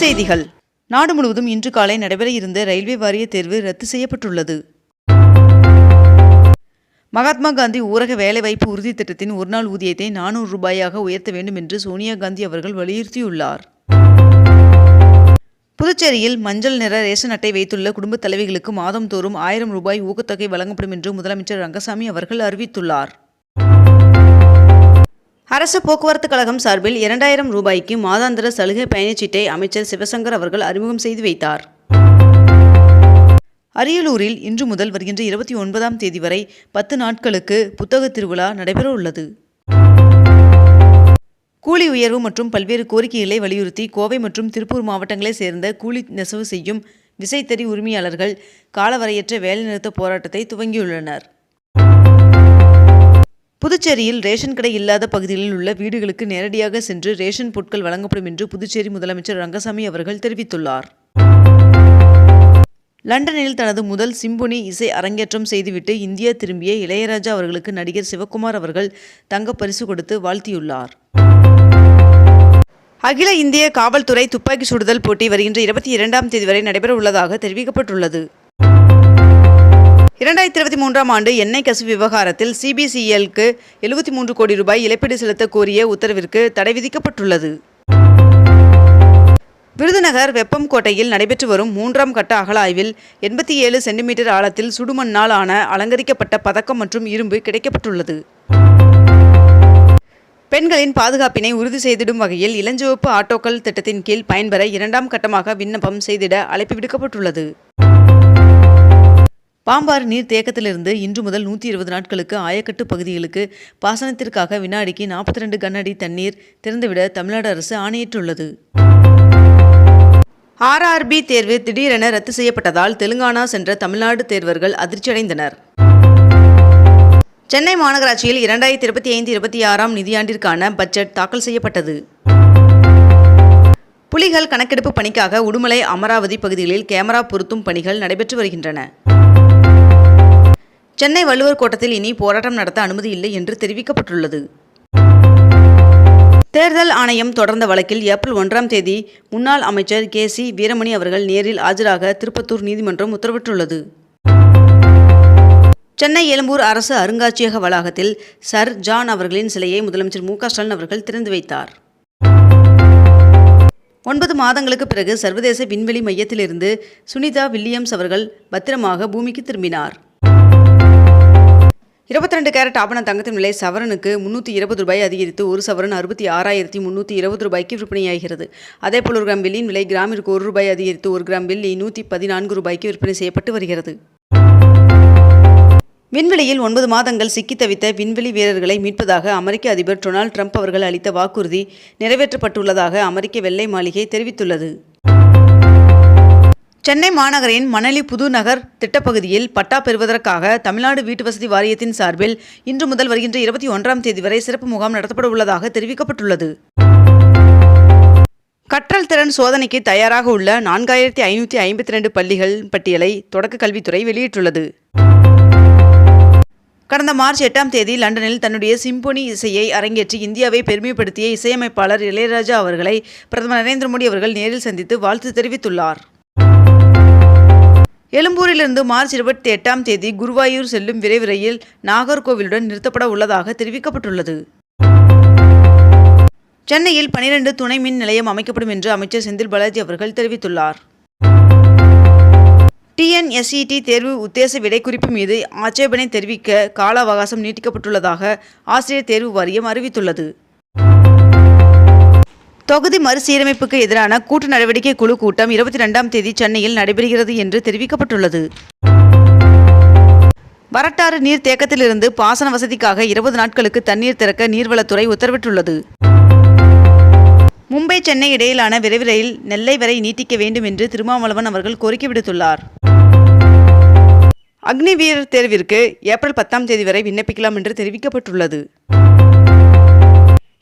செய்திகள். நாடு முழுவதும் இன்று காலை நடைபெற இருந்த ரயில்வே வாரிய தேர்வு ரத்து செய்யப்பட்டுள்ளது. மகாத்மா காந்தி ஊரக வேலைவாய்ப்பு உறுதி திட்டத்தின் ஒருநாள் ஊதியத்தை நானூறு ரூபாயாக உயர்த்த வேண்டும் என்று சோனியா காந்தி அவர்கள் வலியுறுத்தியுள்ளார். புதுச்சேரியில் மஞ்சள் நிற ரேஷன் அட்டை வைத்துள்ள குடும்பத் தலைவிகளுக்கு மாதம்தோறும் ஆயிரம் ரூபாய் ஊக்கத்தொகை வழங்கப்படும் என்று முதலமைச்சர் ரங்கசாமி அவர்கள் அறிவித்துள்ளார். அரசு போக்குவரத்து கழகம் சார்பில் இரண்டாயிரம் ரூபாய்க்கு மாதாந்திர சலுகை பயணச்சீட்டை அமைச்சர் சிவசங்கர் அவர்கள் அறிமுகம் செய்து வைத்தார். அரியலூரில் இன்று முதல் வருகின்ற இருபத்தி ஒன்பதாம் தேதி வரை பத்து நாட்களுக்கு புத்தக திருவிழா நடைபெற உள்ளது. கூலி உயர்வு மற்றும் பல்வேறு கோரிக்கைகளை வலியுறுத்தி கோவை மற்றும் திருப்பூர் மாவட்டங்களைச் சேர்ந்த கூலி நெசவு செய்யும் விசைத்தறி உரிமையாளர்கள் காலவரையற்ற வேலைநிறுத்த போராட்டத்தை துவங்கியுள்ளனர். புதுச்சேரியில் ரேஷன் கடை இல்லாத பகுதிகளில் உள்ள வீடுகளுக்கு நேரடியாக சென்று ரேஷன் பொருட்கள் வழங்கப்படும் என்று புதுச்சேரி முதலமைச்சர் ரங்கசாமி அவர்கள் தெரிவித்துள்ளார். லண்டனில் தனது முதல் சிம்பொனி இசை அரங்கேற்றம் செய்துவிட்டு இந்தியா திரும்பிய இளையராஜா அவர்களுக்கு நடிகர் சிவகுமார் அவர்கள் தங்கப் பரிசு கொடுத்து வாழ்த்தியுள்ளார். அகில இந்திய காவல்துறை துப்பாக்கி சுடுதல் போட்டி வருகின்ற இருபத்தி இரண்டாம் தேதி வரை நடைபெற உள்ளதாக தெரிவிக்கப்பட்டுள்ளது. இரண்டாயிரத்தி இருபத்தி மூன்றாம் ஆண்டு எண்ணெய் கசிவு விவகாரத்தில் சிபிசிஎல்க்கு எழுபத்தி மூன்று கோடி ரூபாய் இழப்பீடு செலுத்த கோரிய உத்தரவிற்கு தடை விதிக்கப்பட்டுள்ளது. விருதுநகர் வெப்பம் கோட்டையில் நடைபெற்று வரும் மூன்றாம் கட்ட அகழாய்வில் எண்பத்தி ஏழு சென்டிமீட்டர் ஆழத்தில் சுடுமண்ணால் ஆன அலங்கரிக்கப்பட்ட பதக்கம் மற்றும் இரும்பு கிடைக்கப்பட்டுள்ளது. பெண்களின் பாதுகாப்பினை உறுதி செய்திடும் வகையில் இளஞ்சிவப்பு ஆட்டோக்கள் திட்டத்தின் கீழ் பயன்பெற இரண்டாம் கட்டமாக விண்ணப்பம் செய்திட அழைப்பு விடுக்கப்பட்டுள்ளது. பாம்பாறு நீர் தேக்கத்திலிருந்து இன்று முதல் நூற்றி இருபது நாட்களுக்கு ஆயக்கட்டு பகுதிகளுக்கு பாசனத்திற்காக வினாடிக்கு நாற்பத்தி ரெண்டு கனஅடி தண்ணீர் திறந்துவிட தமிழ்நாடு அரசு ஆணையிட்டுள்ளது. ஆர்ஆர்பி தேர்வு திடீரென ரத்து செய்யப்பட்டதால் தெலுங்கானா சென்ற தமிழ்நாடு தேர்வர்கள் அதிர்ச்சியடைந்தனர். சென்னை மாநகராட்சியில் இரண்டாயிரத்தி இருபத்தி ஐந்து இருபத்தி ஆறாம் நிதியாண்டிற்கான பட்ஜெட் தாக்கல் செய்யப்பட்டது. புலிகள் கணக்கெடுப்பு பணிக்காக உடுமலை அமராவதி பகுதிகளில் கேமரா பொருத்தும் பணிகள் நடைபெற்று வருகின்றன. சென்னை வள்ளுவர் கோட்டத்தில் இனி போராட்டம் நடத்த அனுமதி இல்லை என்று தெரிவிக்கப்பட்டுள்ளது. தேர்தல் ஆணையம் தொடர்ந்த வழக்கில் ஏப்ரல் ஒன்றாம் தேதி முன்னாள் அமைச்சர் கே சி வீரமணி அவர்கள் நேரில் ஆஜராக திருப்பத்தூர் நீதிமன்றம் உத்தரவிட்டுள்ளது. சென்னை எழும்பூர் அரசு அருங்காட்சியக வளாகத்தில் சர் ஜான் அவர்களின் சிலையை முதலமைச்சர் மு ஸ்டாலின் அவர்கள் திறந்து வைத்தார். ஒன்பது மாதங்களுக்கு பிறகு சர்வதேச விண்வெளி மையத்திலிருந்து சுனிதா வில்லியம்ஸ் அவர்கள் பத்திரமாக பூமிக்கு திரும்பினார். இருபத்தி ரெண்டு கேரட் ஆபண தங்கத்தின் விலை சவரனுக்கு முன்னூற்றி இருபது ரூபாய் அதிகரித்து ஒரு சவரன் அறுபத்தி ஆறாயிரத்தி முந்நூற்றி இருபது ரூபாய்க்கு விற்பனையாகிறது. அதேபோல் ஒரு கிராம் வெள்ளியின் விலை கிராமிற்கு ஒரு ரூபாய் அதிகரித்து ஒரு கிராம் வெள்ளி நூற்றி பதினான்கு ரூபாய்க்கு விற்பனை செய்யப்பட்டு வருகிறது. விண்வெளியில் ஒன்பது மாதங்கள் சிக்கித் தவித்த விண்வெளி வீரர்களை மீட்பதாக அமெரிக்க அதிபர் டொனால்ட் ட்ரம்ப் அவர்கள் அளித்த வாக்குறுதி நிறைவேற்றப்பட்டுள்ளதாக அமெரிக்க வெள்ளை மாளிகை தெரிவித்துள்ளது. சென்னை மாநகரின் மணலி புதுநகர் திட்டப்பகுதியில் பட்டா பெறுவதற்காக தமிழ்நாடு வீட்டு வசதி வாரியத்தின் சார்பில் இன்று முதல் வருகின்ற இருபத்தி ஒன்றாம் தேதி வரை சிறப்பு முகாம் நடத்தப்பட உள்ளதாக தெரிவிக்கப்பட்டுள்ளது. கற்றல் திறன் சோதனைக்கு தயாராக உள்ள நான்காயிரத்தி ஐநூற்றி ஐம்பத்தி ரெண்டு பள்ளிகள் பட்டியலை தொடக்க கல்வித்துறை வெளியிட்டுள்ளது. கடந்த மார்ச் எட்டாம் தேதி லண்டனில் தன்னுடைய சிம்பொனி இசையை அரங்கேற்றி இந்தியாவை பெருமைப்படுத்திய இசையமைப்பாளர் இளையராஜா அவர்களை பிரதமர் நரேந்திர மோடி அவர்கள் நேரில் சந்தித்து வாழ்த்து தெரிவித்துள்ளார். எழும்பூரிலிருந்து மார்ச் இருபத்தி எட்டாம் தேதி குருவாயூர் செல்லும் விரைவு ரயில் நாகர்கோவிலுடன் நிறுத்தப்பட உள்ளதாக தெரிவிக்கப்பட்டுள்ளது. சென்னையில் பனிரெண்டு துணை மின் நிலையம் அமைக்கப்படும் என்று அமைச்சர் செந்தில் பாலாஜி அவர்கள் தெரிவித்துள்ளார். டிஎன்எஸ்இடி தேர்வு உத்தேச விடை குறிப்பு மீது ஆட்சேபனை தெரிவிக்க கால அவகாசம் நீட்டிக்கப்பட்டுள்ளதாக ஆசிரியர் தேர்வு வாரியம் அறிவித்துள்ளது. தொகுதி மறுசீரமைப்புக்கு எதிரான கூட்டு நடவடிக்கை குழு கூட்டம் இருபத்தி ரெண்டாம் தேதி சென்னையில் நடைபெறுகிறது என்று தெரிவிக்கப்பட்டுள்ளது. வரட்டாறு நீர் தேக்கத்திலிருந்து பாசன வசதிக்காக இருபது நாட்களுக்கு தண்ணீர் திறக்க நீர்வளத்துறை உத்தரவிட்டுள்ளது. மும்பை சென்னை இடையிலான விரைவு ரயில் நெல்லை வரை நீட்டிக்க வேண்டும் என்று திருமாவளவன் அவர்கள் கோரிக்கை விடுத்துள்ளார். அக்னி வீரர் தேர்விற்கு ஏப்ரல் பத்தாம் தேதி வரை விண்ணப்பிக்கலாம் என்று தெரிவிக்கப்பட்டுள்ளது.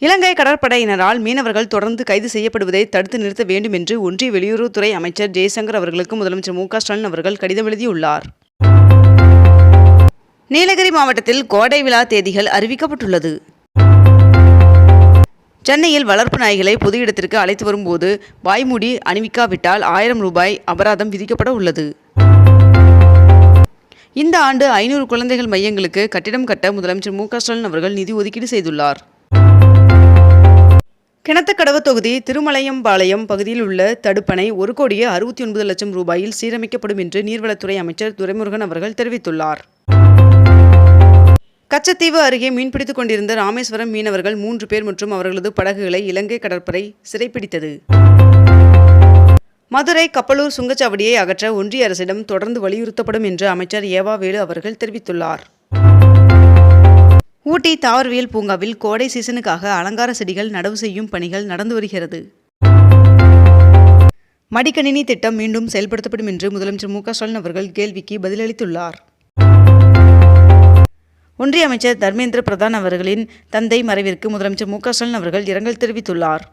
இலங்கை கடற்படையினரால் மீனவர்கள் தொடர்ந்து கைது செய்யப்படுவதை தடுத்து நிறுத்த வேண்டும் என்று ஒன்றிய வெளியுறவுத்துறை அமைச்சர் ஜெய்சங்கர் அவர்களுக்கு முதலமைச்சர் மு ஸ்டாலின் அவர்கள் கடிதம் எழுதியுள்ளார். நீலகிரி மாவட்டத்தில் கோடை விழா தேதிகள் அறிவிக்கப்பட்டுள்ளது. சென்னையில் வளர்ப்பு நாய்களை பொது இடத்திற்கு அழைத்து வரும்போது வாய்மூடி அணிவிக்காவிட்டால் ஆயிரம் ரூபாய் அபராதம் விதிக்கப்பட உள்ளது. இந்த ஆண்டு ஐநூறு குழந்தைகள் மையங்களுக்கு கட்டிடம் கட்ட முதலமைச்சர் மு ஸ்டாலின் அவர்கள் நிதி ஒதுக்கீடு செய்துள்ளார். கிணத்துக்கடவு தொகுதி திருமலையம்பாளையம் பகுதியில் உள்ள தடுப்பணை ஒரு கோடியே அறுபத்தி ஒன்பது லட்சம் ரூபாயில் சீரமைக்கப்படும் என்று நீர்வளத்துறை அமைச்சர் துரைமுருகன் அவர்கள் தெரிவித்துள்ளார். கச்சத்தீவு அருகே மீன்பிடித்துக் கொண்டிருந்த ராமேஸ்வரம் மீனவர்கள் மூன்று பேர் மற்றும் அவர்களது படகுகளை இலங்கை கடற்படை சிறைப்பிடித்தது. மதுரை கப்பலூர் சுங்கச்சாவடியை அகற்ற ஒன்றிய அரசிடம் தொடர்ந்து வலியுறுத்தப்படும் என்று அமைச்சர் ஏவா வேலு அவர்கள் தெரிவித்துள்ளார். ஊட்டி தாவரவியல் பூங்காவில் கோடை சீசனுக்காக அலங்கார செடிகள் நடவு செய்யும் பணிகள் நடந்து வருகிறது. மடிக்கணினி திட்டம் மீண்டும் செயல்படுத்தப்படும் என்று முதலமைச்சர் மு ஸ்டாலின் அவர்கள் கேள்விக்கு பதிலளித்துள்ளார். ஒன்றிய அமைச்சர் தர்மேந்திர பிரதான் அவர்களின் தந்தை மறைவிற்கு முதலமைச்சர் மு ஸ்டாலின் அவர்கள் இரங்கல் தெரிவித்துள்ளார்.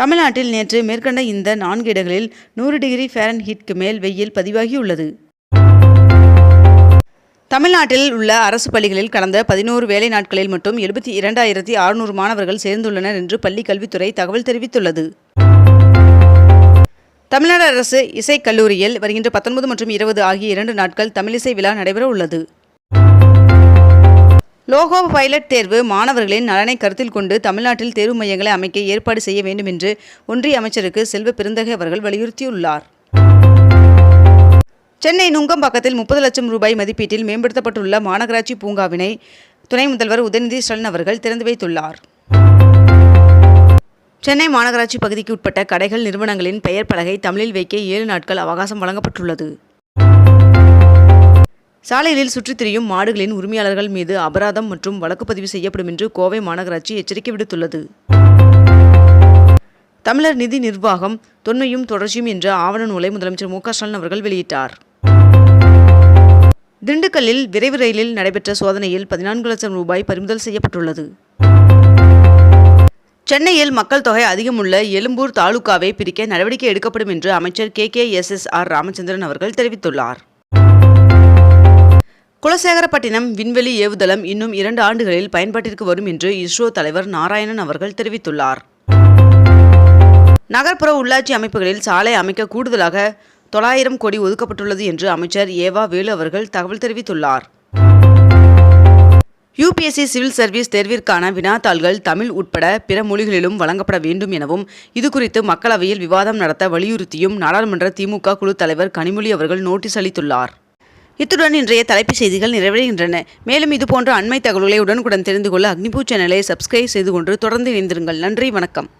தமிழ்நாட்டில் நேற்று மேற்கண்ட இந்த நான்கு இடங்களில் நூறு டிகிரி ஃபேரன்ஹீட்க்கு மேல் வெயில் பதிவாகியுள்ளது. தமிழ்நாட்டில் உள்ள அரசு பள்ளிகளில் கடந்த பதினோரு வேலை நாட்களில் மட்டும் எழுபத்தி இரண்டாயிரத்தி அறுநூறு மாணவர்கள் சேர்ந்துள்ளனர் என்று பள்ளி கல்வித்துறை தகவல் தெரிவித்துள்ளது. தமிழ்நாடு அரசு இசைக் கல்லூரியில் வருகின்ற பத்தொன்பது மற்றும் இருபது ஆகிய இரண்டு நாட்கள் தமிழிசை விழா நடைபெற உள்ளது. லோகோ பைலட் தேர்வு மாணவர்களின் நலனை கருத்தில் கொண்டு தமிழ்நாட்டில் தேர்வு மையங்களை அமைக்க ஏற்பாடு செய்ய வேண்டும் என்று ஒன்றிய அமைச்சருக்கு செல்வ பெருந்தகை அவர்கள் வலியுறுத்தியுள்ளார். சென்னை நுங்கம்பாக்கத்தில் முப்பது லட்சம் ரூபாய் மதிப்பீட்டில் மேம்படுத்தப்பட்டுள்ள மாநகராட்சி பூங்காவினை துணை முதல்வர் உதயநிதி ஸ்டாலின் அவர்கள் திறந்து வைத்துள்ளார். சென்னை மாநகராட்சி பகுதிக்கு உட்பட்ட கடைகள் நிறுவனங்களின் பெயர் பலகை தமிழில் வைக்க ஏழு நாட்கள் அவகாசம் வழங்கப்பட்டுள்ளது. சாலைகளில் சுற்றித் திரியும் மாடுகளின் உரிமையாளர்கள் மீது அபராதம் மற்றும் வழக்கு பதிவு செய்யப்படும் என்று கோவை மாநகராட்சி எச்சரிக்கை விடுத்துள்ளது. தமிழர் நிதி நிர்வாகம் தொன்மையும் தொடர்ச்சியும் என்ற ஆவண நூலை முதலமைச்சர் மு க ஸ்டாலின் அவர்கள் வெளியிட்டார். திண்டுக்கல்லில் விரைவு ரயிலில் நடைபெற்ற சோதனையில் பதினான்கு லட்சம் ரூபாய் பறிமுதல் செய்யப்பட்டுள்ளது. சென்னையில் மக்கள் தொகை அதிகமுள்ள எழும்பூர் தாலுகாவை பிரிக்க நடவடிக்கை எடுக்கப்படும் என்று அமைச்சர் K. K. S. S. R. Ramachandran அவர்கள் தெரிவித்துள்ளார். குலசேகரப்பட்டினம் விண்வெளி ஏவுதளம் இன்னும் இரண்டு ஆண்டுகளில் பயன்பாட்டிற்கு வரும் என்று இஸ்ரோ தலைவர் நாராயணன் அவர்கள் தெரிவித்துள்ளார். நகர்ப்புற உள்ளாட்சி அமைப்புகளில் சாலை அமைக்க கூடுதலாக தொள்ளாயிரம் கோடி ஒதுக்கப்பட்டுள்ளது என்று அமைச்சர் ஏவா வேலு அவர்கள் தகவல் தெரிவித்துள்ளார். யுபிஎஸ்சி சிவில் சர்வீஸ் தேர்விற்கான வினாத்தாள்கள் தமிழ் உட்பட பிற மொழிகளிலும் வழங்கப்பட வேண்டும் எனவும் இதுகுறித்து மக்களவையில் விவாதம் நடத்த வலியுறுத்தியும் நாடாளுமன்ற திமுக குழு தலைவர் கனிமொழி அவர்கள் நோட்டீஸ் அளித்துள்ளார். இத்துடன் இன்றைய தலைப்புச் செய்திகள் நிறைவடைகின்றன. மேலும் இதுபோன்ற அண்மை தகவல்களை உடனுக்குடன் தெரிந்து கொள்ள அக்னிபூ சேனலை சப்ஸ்கிரைப் செய்து கொண்டு தொடர்ந்து இணைந்திருங்கள். நன்றி வணக்கம்.